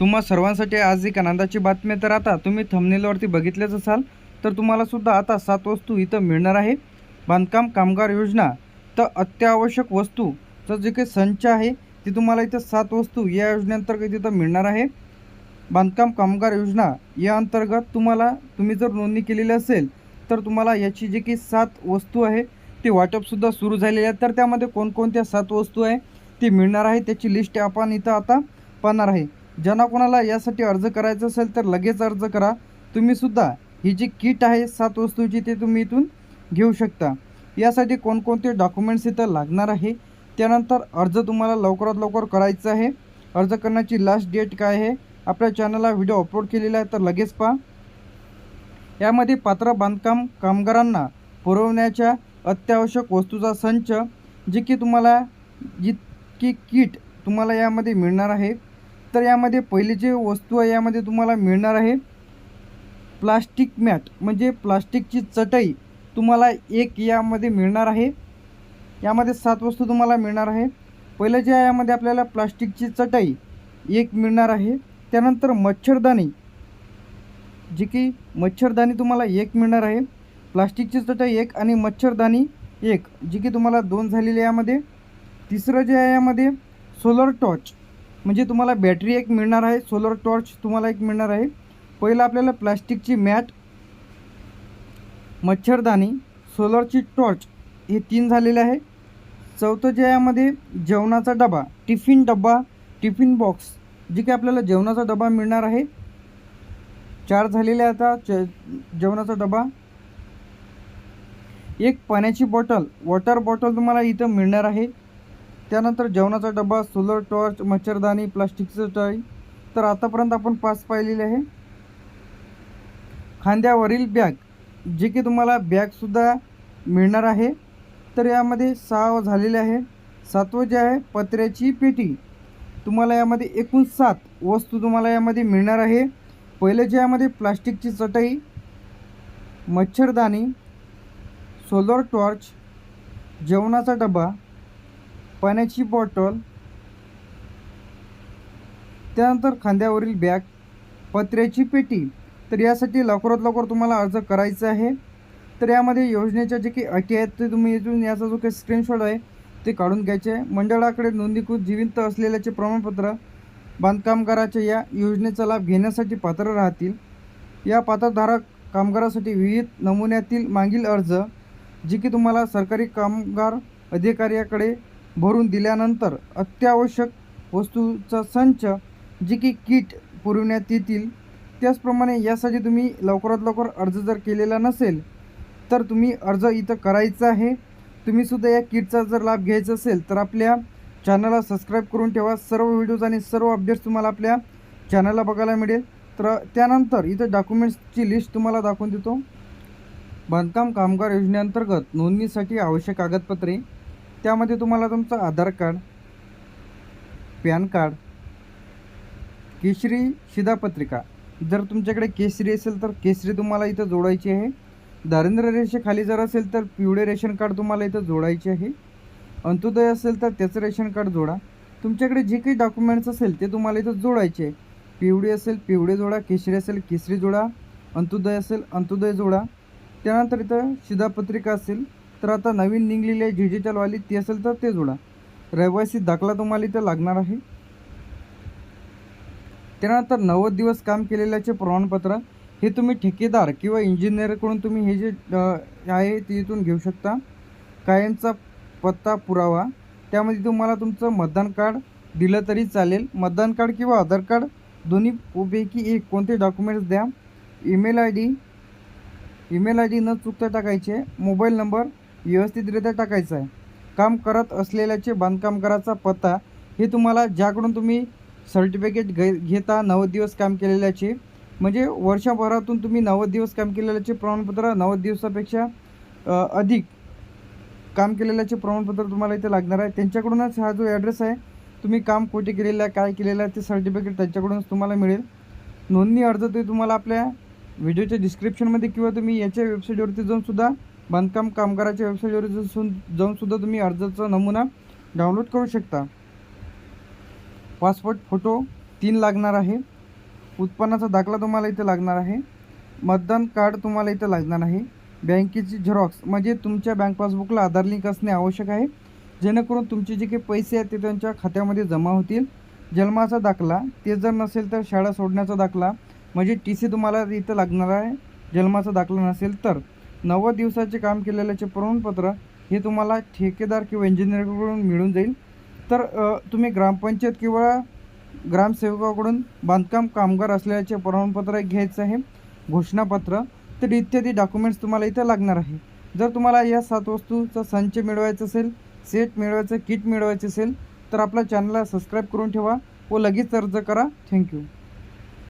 तुम्हा सर्वांसाठी आज एक आनंदाची बातमी तर आता तुम्ही थंबनेलवरती बघितलेच असाल तर तुम्हालासुद्धा आता सात वस्तू इथं मिळणार आहे. बांधकाम कामगार योजना तर अत्यावश्यक वस्तूचं जे काही संच आहे ती तुम्हाला इथं सात वस्तू या योजनेअंतर्गत इथं मिळणार आहे. बांधकाम कामगार योजना या अंतर्गत तुम्हाला तुम्ही जर नोंदणी केलेली असेल तर तुम्हाला याची जी काही सात वस्तू आहे ती वाटपसुद्धा सुरू झालेली आहे तर त्यामध्ये कोणकोणत्या सात वस्तू आहे ती मिळणार आहे त्याची लिस्ट आपण इथं आता पाहणार आहे. ज्यांना कोणाला यासाठी अर्ज करायचा असेल तर लगेच अर्ज करा. तुम्हीसुद्धा ही जी किट आहे सात वस्तूची ते तुम्ही इथून घेऊ शकता. यासाठी कोणकोणते डॉक्युमेंट्स इथं लागणार आहे? त्यानंतर अर्ज तुम्हाला लवकरात लवकर करायचा आहे. अर्ज करण्याची लास्ट डेट काय आहे? आपल्या चॅनलला व्हिडिओ अपलोड केलेला आहे तर लगेच पहा. यामध्ये पात्र बांधकाम कामगारांना पुरवण्याच्या अत्यावश्यक वस्तूचा संच जे की तुम्हाला जितकी किट तुम्हाला यामध्ये मिळणार आहे. तर यामध्ये पहिली जी वस्तू आहे यामध्ये तुम्हाला मिळणार आहे प्लास्टिक मॅट. म्हणजे प्लास्टिकची चटई तुम्हाला एक यामध्ये मिळणार आहे. यामध्ये सात वस्तू तुम्हाला मिळणार आहे. पहिलं जे आहे यामध्ये आपल्याला प्लास्टिकची चटई एक मिळणार आहे. त्यानंतर मच्छरदाणी. जी की मच्छरदाणी तुम्हाला एक मिळणार आहे. प्लास्टिकची चटई एक आणि मच्छरदाणी एक. जी की तुम्हाला दोन झालेली यामध्ये. तिसरं जे आहे यामध्ये सोलर टॉर्च. म्हणजे तुम्हाला बॅटरी एक मिळणार आहे सोलर टॉर्च तुम्हाला एक मिळणार आहे. पहिलं आपल्याला प्लास्टिकची मॅट मच्छरदाणी सोलरची टॉर्च हे तीन झालेले आहे. चौथं जे यामध्ये जेवणाचा डबा टिफिन डबा टिफिन बॉक्स जे काही आपल्याला जेवणाचा डबा मिळणार आहे. चार झालेले आता चे जेवणाचा डबा. एक पाण्याची बॉटल वॉटर बॉटल तुम्हाला इथं मिळणार आहे. त्यानंतर जेवणाचा डबा सोलर टॉर्च मच्छरदाणी प्लास्टिकचं टॉय. तर आतापर्यंत आपण पाच पाहिलेले आहे. खांद्यावरील बॅग जे की तुम्हाला बॅगसुद्धा मिळणार आहे. तर यामध्ये सहा झालेले आहे. सातवं जे आहे पत्र्याची पेटी. तुम्हाला यामध्ये एकूण सात वस्तू तुम्हाला यामध्ये मिळणार आहे. पहिले जे यामध्ये प्लास्टिकची चटई मच्छरदाणी सोलर टॉर्च जेवणाचा डबा पाण्याची बॉटल त्यानंतर खांद्यावरील बॅग पत्र्याची पेटी. तर यासाठी लवकरात लवकर तुम्हाला अर्ज करायचा आहे. तर यामध्ये योजनेच्या जे काही अटी आहेत ते तुम्ही इथून याचा जो काही स्क्रीनशॉट आहे ते काढून घ्यायचे आहे. मंडळाकडे नोंदणीकृत जिवंत असलेल्याचे प्रमाणपत्र बांधकामगाराच्या या योजनेचा लाभ घेण्यासाठी पात्र राहतील. या पात्रधारक कामगारासाठी विविध नमुन्यातील मागील अर्ज जे की तुम्हाला सरकारी कामगार अधिकाऱ्याकडे भरून दिल्यानंतर अत्यावश्यक वस्तूचा संच जी की किट पुरवण्यात येतील त्याचप्रमाणे यासाठी तुम्ही लवकरात लवकर अर्ज जर केलेला नसेल तर तुम्ही अर्ज इथं करायचा आहे. तुम्हीसुद्धा या किटचा जर लाभ घ्यायचा असेल तर आपल्या चॅनलला सबस्क्राईब करून ठेवा. सर्व व्हिडिओज आणि सर्व अपडेट्स तुम्हाला आपल्या चॅनलला बघायला मिळेल. तर त्यानंतर इथं डॉक्युमेंट्सची लिस्ट तुम्हाला दाखवून देतो. बांधकाम कामगार योजनेअंतर्गत नोंदणीसाठी आवश्यक कागदपत्रे त्यामध्ये तुम्हाला तुमचं आधार कार्ड पॅन कार्ड केशरी शिधापत्रिका. जर तुमच्याकडे केसरी असेल तर केसरी तुम्हाला इथं जोडायची आहे. दारिद्र्य रेषेखाली जर असेल तर पिवळे रेशन कार्ड तुम्हाला इथं जोडायचे आहे. अंत्योदय असेल तर त्याचं रेशन कार्ड जोडा. तुमच्याकडे जे काही डॉक्युमेंट्स असेल ते तुम्हाला इथं जोडायचे आहे. पिवळी असेल पिवळे जोडा. केशरी असेल केसरी जोडा. अंत्योदय असेल अंत्योदय जोडा. त्यानंतर इथं शिधापत्रिका असेल. तर आता नवीन निघलेली आहे डिजिटलवाली ती असेल तर ते जोडा. रहिवासी दाखला तुम्हाला इथं लागणार आहे. त्यानंतर नव्वद दिवस काम केलेल्याचे प्रमाणपत्र हे तुम्ही ठेकेदार किंवा इंजिनियरकडून तुम्ही हे जे आहे ते इथून घेऊ शकता. कायमचा पत्ता पुरावा त्यामध्ये तुम्हाला तुमचं मतदान कार्ड दिलं तरी चालेल. मतदान कार्ड किंवा आधार कार्ड दोन्ही उपैकी एक कोणते डॉक्युमेंट्स द्या. Email I D email I D न चुकता टाकायचे. मोबाईल नंबर व्यवस्थितरित्या टाकायचं आहे. काम करत असलेल्याचे बांधकामगाराचा पत्ता हे तुम्हाला ज्याकडून तुम्ही सर्टिफिकेट घे घेता नव्वद दिवस काम केलेल्याचे म्हणजे वर्षभरातून तुम्ही नव्वद दिवस काम केलेल्याचे प्रमाणपत्र नव्वद दिवसापेक्षा अधिक काम केलेल्याचे प्रमाणपत्र तुम्हाला इथे लागणार आहे. त्यांच्याकडूनच हा जो ॲड्रेस आहे तुम्ही काम कुठे केलेलं आहे काय केलेलं आहे ते सर्टिफिकेट त्यांच्याकडूनच तुम्हाला मिळेल. नोंदणी अर्ज ते तुम्हाला आपल्या व्हिडिओच्या डिस्क्रिप्शनमध्ये किंवा तुम्ही याच्या वेबसाईटवरती जाऊनसुद्धा बांधकाम कामगाराच्या वेबसाईटवर जाऊन जाऊनसुद्धा तुम्ही अर्जाचा नमुना डाउनलोड करू शकता. पासपोर्ट फोटो तीन लागणार आहे. उत्पन्नाचा दाखला तुम्हाला इथं लागणार आहे. मतदान कार्ड तुम्हाला इथं लागणार आहे. बँकेची झेरॉक्स म्हणजे तुमच्या बँक पासबुकला आधार लिंक असणे आवश्यक आहे. जेणेकरून तुमचे जे काही पैसे आहेत ते त्यांच्या खात्यामध्ये जमा होतील. जन्माचा दाखला ते जर नसेल तर शाळा सोडण्याचा दाखला म्हणजे टी सी तुम्हाला इथं लागणार आहे. जन्माचा दाखला नसेल तर. नव्वद दिवसाचे काम केलेल्याचे प्रमाणपत्र हे तुम्हाला ठेकेदार किंवा इंजिनिअरकडून मिळून जाईल. तर तुम्ही ग्रामपंचायत किंवा ग्रामसेवकाकडून बांधकाम कामगार असल्याचे प्रमाणपत्र घ्यायचं आहे. घोषणापत्र तर इत्यादी डॉक्युमेंट्स तुम्हाला इथं लागणार आहे. जर तुम्हाला या सात वस्तूचा संच मिळवायचा असेल सेट मिळवायचं किट मिळवायचं असेल तर आपल्या चॅनलला सबस्क्राईब करून ठेवा व लगेच अर्ज करा. थँक्यू